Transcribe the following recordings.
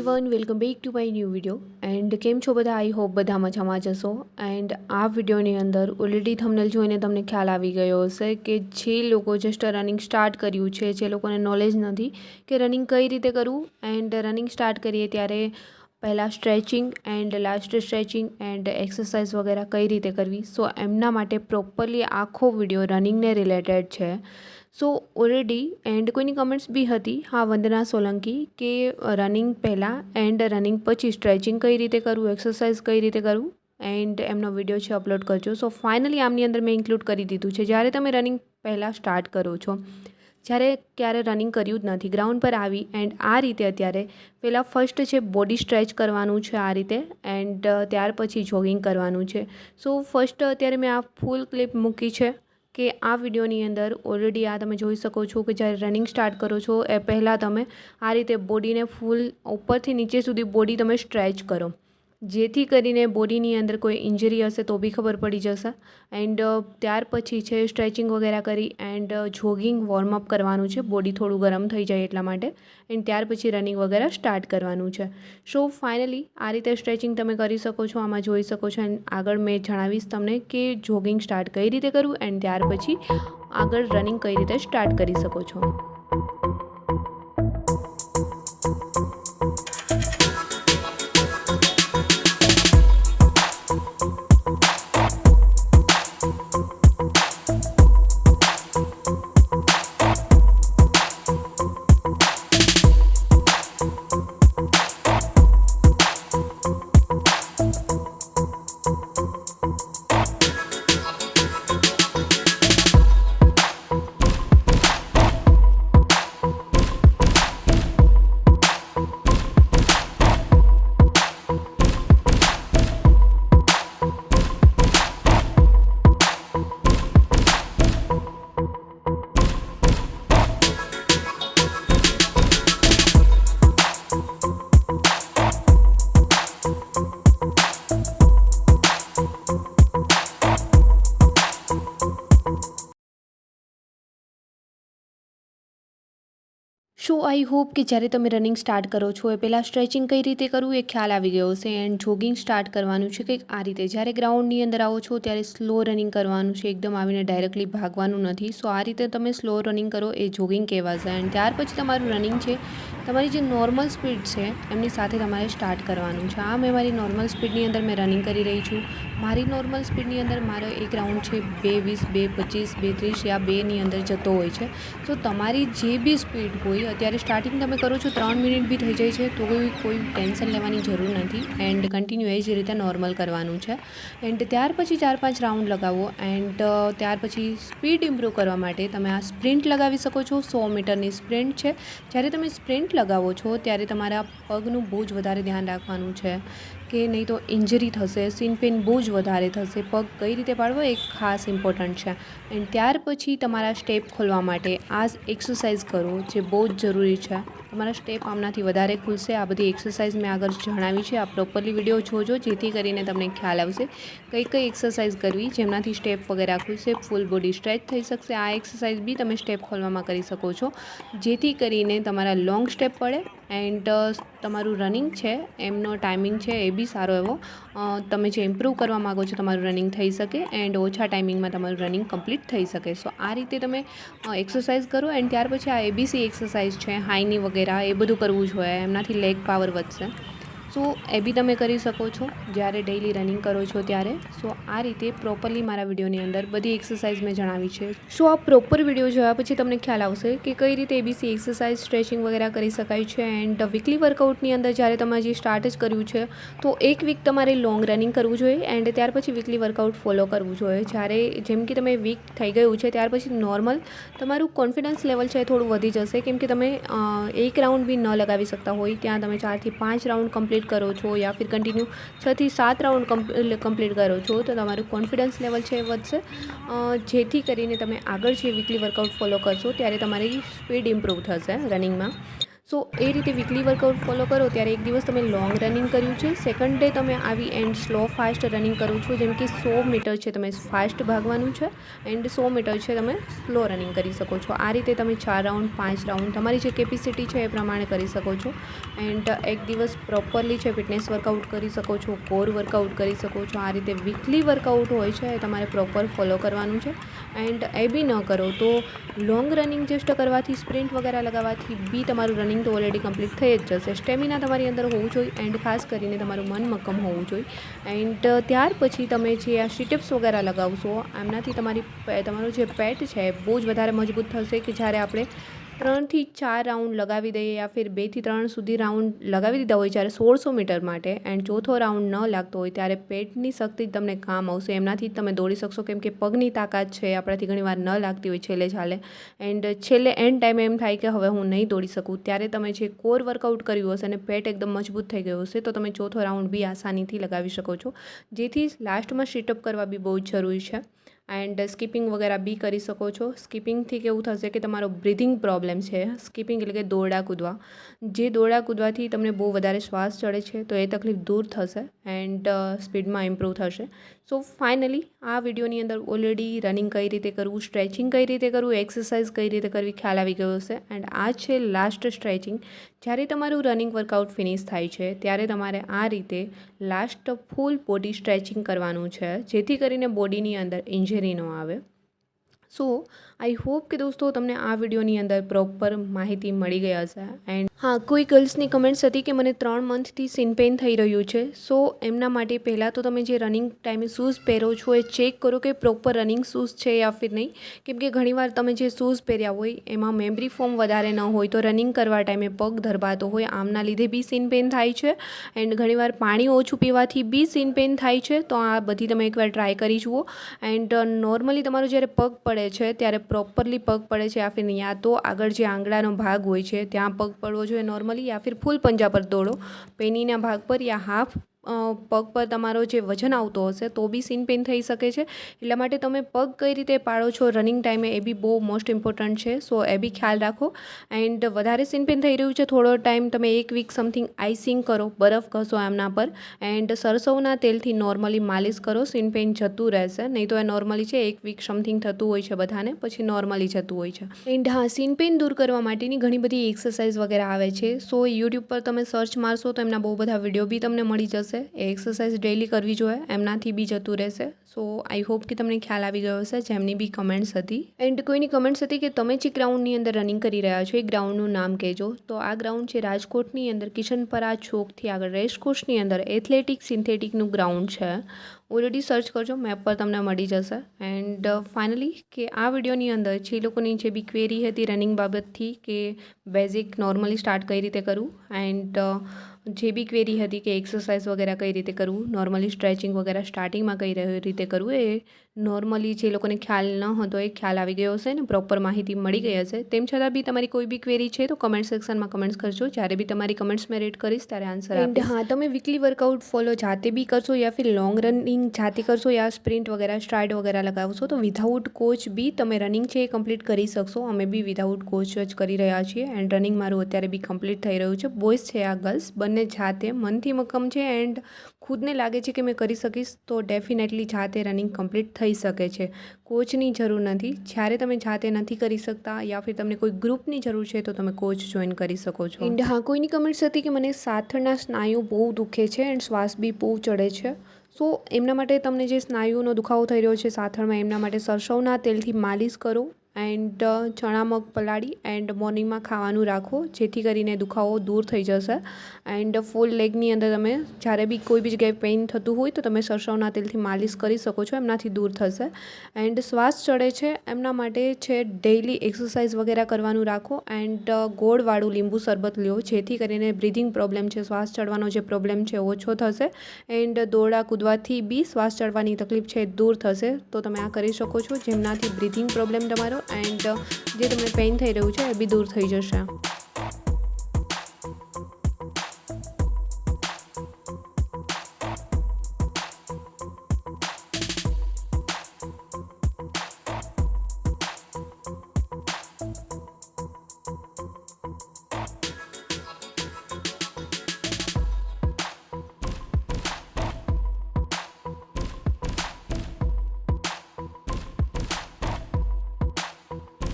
Everyone welcome back to my new video and કેમ છો બધા? આઈ હોપ બધા મજામાં જશો એન્ડ આ વિડીયોની અંદર ઓલરેડી થંબનેલ જોઈને તમને ખ્યાલ આવી ગયો હશે કે જે લોકો જસ્ટ રનિંગ સ્ટાર્ટ કર્યું છે, જે લોકોને નોલેજ નથી કે રનિંગ કઈ રીતે કરવું. એન્ડ રનિંગ સ્ટાર્ટ કરીએ ત્યારે પહેલાં stretching and last stretching and exercise વગેરે કઈ રીતે કરવી. સો એમના માટે પ્રોપરલી આખો વીડિયો રનિંગને રિલેટેડ છે. સો ઓલરેડી એન્ડ કોઈની કમેન્ટ્સ બી હતી, હા, વંદના સોલંકી, કે રનિંગ પહેલાં એન્ડ રનિંગ પછી સ્ટ્રેચિંગ કઈ રીતે કરવું એક્સરસાઇઝ કઈ રીતે કરવું એન્ડ એમનો વીડિયો છે અપલોડ કરજો. સો ફાઇનલી આમની અંદર મેં ઇન્ક્લુડ કરી દીધું છે. જ્યારે તમે રનિંગ પહેલાં સ્ટાર્ટ કરો છો, જ્યારે ક્યારે રનિંગ કર્યું જ નથી ગ્રાઉન્ડ પર આવી એન્ડ આ રીતે અત્યારે, પહેલાં ફર્સ્ટ છે બોડી સ્ટ્રેચ કરવાનું છે, આ રીતે એન્ડ ત્યાર પછી જોગિંગ કરવાનું છે. સો ફર્સ્ટ અત્યારે મેં આ ફૂલ ક્લિપ મૂકી છે. કે આ વિડીયોની અંદર ઓલરેડી આ તમે જોઈ શકો છો કે જ્યારે રનિંગ સ્ટાર્ટ કરો છો, એ પહેલાં તમે આ રીતે બોડીને ફૂલ ઉપરથી નીચે સુધી બોડી તમે સ્ટ્રેચ કરો. જેથી કરીને બોડીની અંદર કોઈ ઇન્જરી હશે તો બી ખબર પડી જશે. એન્ડ ત્યાર પછી છે સ્ટ્રેચિંગ વગેરે કરી એન્ડ જોગિંગ વોર્મઅપ કરવાનું છે. બોડી થોડું ગરમ થઈ જાય એટલા માટે. એન્ડ ત્યાર પછી રનિંગ વગેરે સ્ટાર્ટ કરવાનું છે. સો ફાઇનલી આ રીતે સ્ટ્રેચિંગ તમે કરી શકો છો, આમાં જોઈ શકો છો. એન્ડ આગળ મેં જણાવીશ તમને કે જોગિંગ સ્ટાર્ટ કઈ રીતે કરવું. એન્ડ ત્યાર પછી આગળ રનિંગ કઈ રીતે સ્ટાર્ટ કરી શકો છો. આઈ હોપ કે જ્યારે તમે રનિંગ સ્ટાર્ટ કરો છો, એ પહેલાં સ્ટ્રેચિંગ કઈ રીતે કરવું એ ખ્યાલ આવી ગયો હશે. એન્ડ જોગિંગ સ્ટાર્ટ કરવાનું છે કંઈક આ રીતે. જ્યારે ગ્રાઉન્ડની અંદર આવો છો, ત્યારે સ્લો રનિંગ કરવાનું છે, એકદમ આવીને ડાયરેક્ટલી ભાગવાનું નથી. સો આ રીતે તમે સ્લો રનિંગ કરો એ જોગિંગ કહેવાશે. એન્ડ ત્યાર પછી તમારું રનિંગ છે, તમારી જે નોર્મલ સ્પીડ છે, એમની સાથે તમારે સ્ટાર્ટ કરવાનું છે. આ મેં મારી નોર્મલ સ્પીડની અંદર મેં રનિંગ કરી રહી છું. મારી નોર્મલ સ્પીડની અંદર મારો એક રાઉન્ડ છે બે વીસ, બે પચીસ, બે ત્રીસ યા બેની અંદર જતો હોય છે. તો તમારી જે બી સ્પીડ હોય, અત્યારે સ્ટાર્ટિંગ તમે કરો છો ત્રણ મિનિટ બી થઈ જાય છે, તો કોઈ કોઈ ટેન્શન લેવાની જરૂર નથી એન્ડ કન્ટિન્યુ એ જ રીતે નોર્મલ કરવાનું છે. એન્ડ ત્યાર પછી ચાર પાંચ રાઉન્ડ લગાવો એન્ડ ત્યાર પછી સ્પીડ ઇમ્પ્રૂવ કરવા માટે તમે આ સ્પ્રિન્ટ લગાવી શકો છો. સો મીટરની સ્પ્રિન્ટ છે. જ્યારે તમે સ્પ્રિન્ટ લગાવો છો, ત્યારે તમારા પગનું બહુ જ વધારે ધ્યાન રાખવાનું છે. કે નહીં તો ઇન્જરી થશે સીન પેન બહુ જ વધારે થશે, પગ કઈ રીતે પાડવો એ ખાસ ઇમ્પોર્ટન્ટ છે. એન્ડ ત્યાર પછી તમારા સ્ટેપ ખોલવા માટે આ એક્સરસાઇઝ કરો જે બહુ જ જરૂરી છે. તમારા સ્ટેપ આમનાથી વધારે ખુલશે. આ બધી એક્સરસાઇઝ મેં આગળ જણાવી છે. આ પ્રોપરલી વીડિયો જોજો, જેથી કરીને તમને ખ્યાલ આવશે કઈ કઈ એક્સરસાઇઝ કરવી જેમનાથી સ્ટેપ વગેરે ખુલશે ફૂલ બોડી સ્ટ્રેચ થઈ શકશે. આ એક્સરસાઇઝ બી તમે સ્ટેપ ખોલવામાં કરી શકો છો. જેથી કરીને તમારા લોંગ સ્ટેપ પડે એન્ડ તમારું રનિંગ છે, એમનો ટાઈમિંગ છે એ બી સારો એવો. તમે જે ઇમ્પ્રૂવ કરવા માગો છો તમારું રનિંગ થઈ શકે એન્ડ ઓછા ટાઈમિંગમાં તમારું રનિંગ કમ્પ્લીટ થઈ શકે. સો, આ રીતે તમે એક્સરસાઇઝ કરો એન્ડ ત્યાર પછી આ એબીસી એક્સરસાઇઝ છે, હાઈની વગેરે, એ બધું કરવું જોઈએ એમનાથી લેગ પાવર વધશે. સો એ બી તમે કરી શકો છો. જ્યારે ડેઈલી રનિંગ કરો છો ત્યારે. સો આ રીતે પ્રોપરલી મારા વિડીયોની અંદર બધી એક્સરસાઇઝ મેં જણાવી છે. સો આ પ્રોપર વીડિયો જોયા પછી તમને ખ્યાલ આવશે કે કઈ રીતે એબીસી એક્સરસાઇઝ સ્ટ્રેચિંગ વગેરે કરી શકાય છે એન્ડ વીકલી વર્કઆઉટની અંદર જ્યારે તમે હજી સ્ટાર્ટ જ કર્યું છે, તો એક વીક તમારે લોંગ રનિંગ કરવું જોઈએ એન્ડ ત્યાર પછી વીકલી વર્કઆઉટ ફોલો કરવું જોઈએ. જ્યારે જેમ કે તમે વીક થઈ ગયું છે, ત્યાર પછી નોર્મલ તમારું કોન્ફિડન્સ લેવલ છે થોડું વધી જશે. કેમ કે તમે એક રાઉન્ડ બી ન લગાવી શકતા હોય. ત્યાં તમે ચારથી પાંચ રાઉન્ડ કમ્પ્લીટ કમ્પ્લીટ કરો છો યા ફિર કન્ટિન્યુ છથી સાત રાઉન્ડ કમ્પ્લીટ કરો છો, તો તમારું કોન્ફિડન્સ લેવલ છે વધશે. જેથી કરીને તમે આગળ જે વીકલી વર્કઆઉટ ફોલો કરશો, ત્યારે તમારી સ્પીડ ઇમ્પ્રૂવ થશે રનિંગમાં સો એ રીતે વીકલી વર્કઆઉટ ફોલો કરો, ત્યારે એક દિવસ તમે લોંગ રનિંગ કર્યું છે. સેકન્ડ ડે તમે આવી એન્ડ સ્લો ફાસ્ટ રનિંગ કરો છો, જેમ કે સો મીટર છે તમે ફાસ્ટ ભાગવાનું છે એન્ડ સો મીટર છે તમે સ્લો રનિંગ કરી શકો છો. આ રીતે તમે ચાર રાઉન્ડ પાંચ રાઉન્ડ તમારી જે કેપેસિટી છે એ પ્રમાણે કરી શકો છો. એન્ડ એક દિવસ પ્રોપરલી છે ફિટનેસ વર્કઆઉટ કરી શકો છો કોર વર્કઆઉટ કરી શકો છો. આ રીતે વીકલી વર્કઆઉટ હોય છે એ તમારે પ્રોપર ફોલો કરવાનું છે. એન્ડ એ બી ન કરો તો લોંગ રનિંગ જસ્ટ કરવાથી સ્પ્રિન્ટ વગેરે લગાવવાથી બી તમારું રનિંગ તો ઓલરેડી કમ્પ્લીટ થઈ જ જશે. સ્ટેમિના તમારી અંદર હોવું જોઈએ એન્ડ ખાસ કરીને તમારું મન મક્કમ હોવું જોઈએ. એન્ડ ત્યાર પછી તમે જે આ સીટઅપ્સ વગેરે લગાવશો એમનાથી તમારી તમારું જે પેટ છે બહુ જ વધારે મજબૂત થશે કે જ્યારે આપણે ત્રણથી ચાર રાઉન્ડ લગાવી દઈએ યા ફિર બેથી ત્રણ સુધી રાઉન્ડ લગાવી દીધા હોય જ્યારે સોળસો મીટર માટે એન્ડ ચોથો રાઉન્ડ ન લાગતો હોય ત્યારે પેટની શક્તિ જ તમને કામ આવશે. એમનાથી જ તમે દોડી શકશો કેમ કે પગની તાકાત છે, આપણાથી ઘણીવાર ન લાગતી હોય છેલ્લે ચાલે. એન્ડ છેલ્લે એન્ડ ટાઈમે એમ થાય કે હવે હું નહીં દોડી શકું. ત્યારે તમે જે કોર વર્કઆઉટ કર્યું હશે અને પેટ એકદમ મજબૂત થઈ ગયું હશે, તો તમે ચોથો રાઉન્ડ બી આસાનીથી લગાવી શકો છો. જેથી લાસ્ટમાં સીટઅપ કરવા બી બહુ જ જરૂરી છે. એન્ડ સ્કીપિંગ વગેરે બી કરી શકો છો. સ્કીપિંગથી કેવું થશે કે તમારો બ્રિધિંગ પ્રોબ્લેમ છે. સ્કીપિંગ એટલે કે દોરડા કૂદવા. જે દોરડા કૂદવાથી તમને બહુ વધારે શ્વાસ ચડે છે તો એ તકલીફ દૂર થશે એન્ડ સ્પીડમાં ઇમ્પ્રૂવ થશે. સો ફાઇનલી આ વિડીયોની અંદર ઓલરેડી રનિંગ કઈ રીતે કરવું સ્ટ્રેચિંગ કઈ રીતે કરવું એક્સરસાઇઝ કઈ રીતે કરવી, ખ્યાલ આવી ગયો હશે. એન્ડ આ છે લાસ્ટ સ્ટ્રેચિંગ જ્યારે તમારું રનિંગ વર્કઆઉટ ફિનિશ થાય છે, ત્યારે તમારે આ રીતે લાસ્ટ ફૂલ બોડી સ્ટ્રેચિંગ કરવાનું છે, જેથી કરીને બોડીની અંદર ઇન્જરી ન આવે. સો આઈ હોપ કે દોસ્તો તમને આ વિડીયોની અંદર પ્રોપર માહિતી મળી ગઈ હશે. એન્ડ હા, કોઈ ગર્લ્સની કમેન્ટ્સ હતી કે મને ત્રણ મંથથી સિન પેન થઈ રહ્યું છે? સો એમના માટે પહેલાં તો તમે જે રનિંગ ટાઈમે શૂઝ પહેરો છો એ ચેક કરો કે પ્રોપર રનિંગ શૂઝ છે યા ફિર નહીં. કેમ કે ઘણીવાર તમે જે શૂઝ પહેર્યા હોય, એમાં મેમરી ફોર્મ વધારે ન હોય, તો રનિંગ કરવા ટાઈમે પગ ધરબાતો હોય, આમના લીધે બી સિન પેન થાય છે. એન્ડ ઘણીવાર પાણી ઓછું પીવાથી બી સિન પેન થાય છે. તો આ બધી તમે એકવાર ટ્રાય કરી જુઓ. એન્ડ નોર્મલી તમારું જ્યારે પગ પડે છે, ત્યારે પ્રોપરલી પગ પડે છે યા ફિર યા તો આગળ જે આંગળાનો ભાગ હોય છે, ત્યાં પગ પડવો જોઈએ. નોર્મલી યા ફિર ફૂલ પંજા પર દોડો. પેનીના ભાગ પર યા હાફ પગ પર તમારો જે વજન આવતો હશે તો બી સીન પેન થઈ શકે છે. એટલા માટે તમે પગ કઈ રીતે પાડો છો રનિંગ ટાઈમે એ બી બહુ મોસ્ટ ઇમ્પોર્ટન્ટ છે. સો, એ બી ખ્યાલ રાખો. એન્ડ વધારે સીન પેન થઈ રહ્યું છે થોડો ટાઈમ તમે એક વીક સમથિંગ આઈસિંગ કરો, બરફ ઘસો એમના પર. એન્ડ સરસવના તેલથી નોર્મલી માલિશ કરો, સીન પેઇન જતું રહેશે. નહીં તો એ નોર્મલી છે, એક વીક સમથિંગ થતું હોય છે બધાને, પછી નોર્મલી જતું હોય છે. એન્ડ હા, સીન પેન દૂર કરવા માટેની ઘણી બધી એક્સરસાઇઝ વગેરે આવે છે. સો, યુટ્યુબ પર તમે સર્ચ મારશો તો એમના બહુ બધા વીડિયો બી તમને મળી જશે. એ એક્સરસાઇઝ ડેલી કરવી જોઈએ. એમનાથી બી જતું રહેશે. સો આઈ હોપ કે તમને ખ્યાલ આવી ગયો હશે. જેમની બી કમેન્ટ્સ હતી. એન્ડ કોઈની કમેન્ટ્સ હતી કે તમે જે ગ્રાઉન્ડની અંદર રનિંગ કરી રહ્યા છો, એ ગ્રાઉન્ડનું નામ કહેજો. તો આ ગ્રાઉન્ડ છે રાજકોટની અંદર કિશનપરા ચોકથી આગળ. રેસકોર્સની અંદર એથ્લેટિક સિન્થેટિકનું ગ્રાઉન્ડ છે. ઓલરેડી સર્ચ કરજો. મેપ પર તમને મળી જશે. એન્ડ ફાઇનલી કે આ વિડીયોની અંદર જે લોકોની જે બી ક્વેરી હતી રનિંગ બાબતથી કે બેઝિક નોર્મલી સ્ટાર્ટ કઈ રીતે કરવું. એન્ડ જે બી ક્વેરી હતી કે એક્સરસાઇઝ વગેરે કઈ રીતે કરવું નોર્મલી સ્ટ્રેચિંગ વગેરે સ્ટાર્ટિંગમાં કઈ રીતે કરવું એ નોર્મલી જે લોકોને ખ્યાલ ન હતો એ ખ્યાલ આવી ગયો હશે ને પ્રોપર માહિતી મળી ગઈ હશે. તેમ છતાં બી તમારી કોઈ બી ક્વેરી છે તો કમેન્ટ સેક્શનમાં કમેન્ટ્સ કરજો. જ્યારે બી તમારી કમેન્ટ્સ મેં રેડ કરીશ ત્યારે આન્સર આપીશ. હા તમે વીકલી વર્કઆઉટ ફોલો જાતે બી કરશો યા ફિર લોંગ રનિંગ જાતે કરશો યા સ્પ્રિન્ટ વગેરે સ્ટ્રાઇડ વગેરે લગાવશો તો વિધાઉટ કોચ બી તમે રનિંગ છે એ કમ્પ્લીટ કરી શકશો. અમે બી વિધાઉટ કોચ જ કરી રહ્યા છીએ એન્ડ રનિંગ મારું અત્યારે બી કમ્પ્લીટ થઈ રહ્યું છે. બોયઝ છે આ ગર્લ્સ બંને જાતે મનથી મક્કમ છે એન્ડ ખુદને લાગે છે કે મેં કરી શકીશ, તો ડેફિનેટલી જાતે રનિંગ કમ્પ્લીટ થઈ શકે છે. કોચની જરૂર નથી. જ્યારે તમે જાતે નથી કરી શકતા યા ફિર તમને કોઈ ગ્રુપની જરૂર છે, તો તમે કોચ જોઈન કરી શકો છો. એન્ડ હા, કોઈની કમેન્ટ્સ હતી કે મને સાથળના સ્નાયુ બહુ દુખે છે એન્ડ શ્વાસ બી બહુ ચડે છે? સો, એમના માટે તમને જે સ્નાયુનો દુખાવો થઈ રહ્યો છે સાથળમાં, એમના માટે સરસવના તેલથી માલિશ કરો. એન્ડ ચણા મગ પલાળી એન્ડ મોર્નિંગમાં ખાવાનું રાખો, જેથી કરીને દુખાવો દૂર થઈ જશે. એન્ડ, ફૂલ લેગની અંદર તમે જ્યારે બી કોઈ બી જગ્યાએ પેઇન થતું હોય તો તમે સરસવના તેલથી માલિશ કરી શકો છો, એમનાથી દૂર થશે. એન્ડ, શ્વાસ ચડે છે, એમના માટે છે ડેઇલી એક્સરસાઇઝ વગેરે કરવાનું રાખો. એન્ડ ગોળવાળું લીંબુ શરબત લ્યો, જેથી કરીને બ્રિધિંગ પ્રોબ્લેમ છે, શ્વાસ ચડવાનો જે પ્રોબ્લેમ છે ઓછો થશે. એન્ડ, દોરડા કૂદવાથી બી શ્વાસ ચડવાની તકલીફ છે દૂર થશે. તો તમે આ કરી શકો છો, જેમનાથી બ્રિધિંગ પ્રોબ્લેમ તમારો એન્ડ જે તમને પેઇન થઈ રહ્યું છે એ બી દૂર થઈ જશે.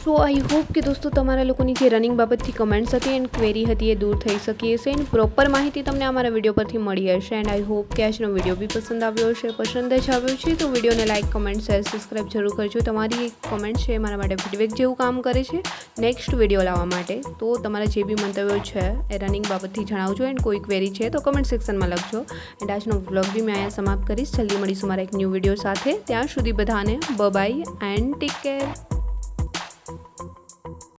સો આઈ હોપ કે દોસ્તો તમારા લોકોની જે રનિંગ બાબતથી કમેન્ટ્સ હતી એન્ડ ક્વેરી હતી એ દૂર થઈ શકી હશે એન્ડ પ્રોપર માહિતી તમને અમારા વીડિયો પરથી મળી હશે. એન્ડ આઈ હોપ કે આજનો વીડિયો બી પસંદ આવ્યો હશે, પસંદ જ આવ્યો છે. તો વિડીયોને લાઇક કમેન્ટ શેર સબસ્ક્રાઈબ જરૂર કરજો. તમારી એક કમેન્ટ છે મારા માટે ફીડબેક જેવું કામ કરે છે. નેક્સ્ટ વીડિયો લાવવા માટે તો તમારા જે બી મંતવ્યો છે એ રનિંગ બાબતથી જણાવજો એન્ડ કોઈ ક્વેરી છે તો કમેન્ટ સેક્શનમાં લખજો. એન્ડ આજનો વ્લોગ બી મેં અહીંયા સમાપ્ત કરીશ. જલ્દી મળીશું મારા એક ન્યૂ વીડિયો સાથે. ત્યાં સુધી બધાને બાય એન્ડ ટેક કેર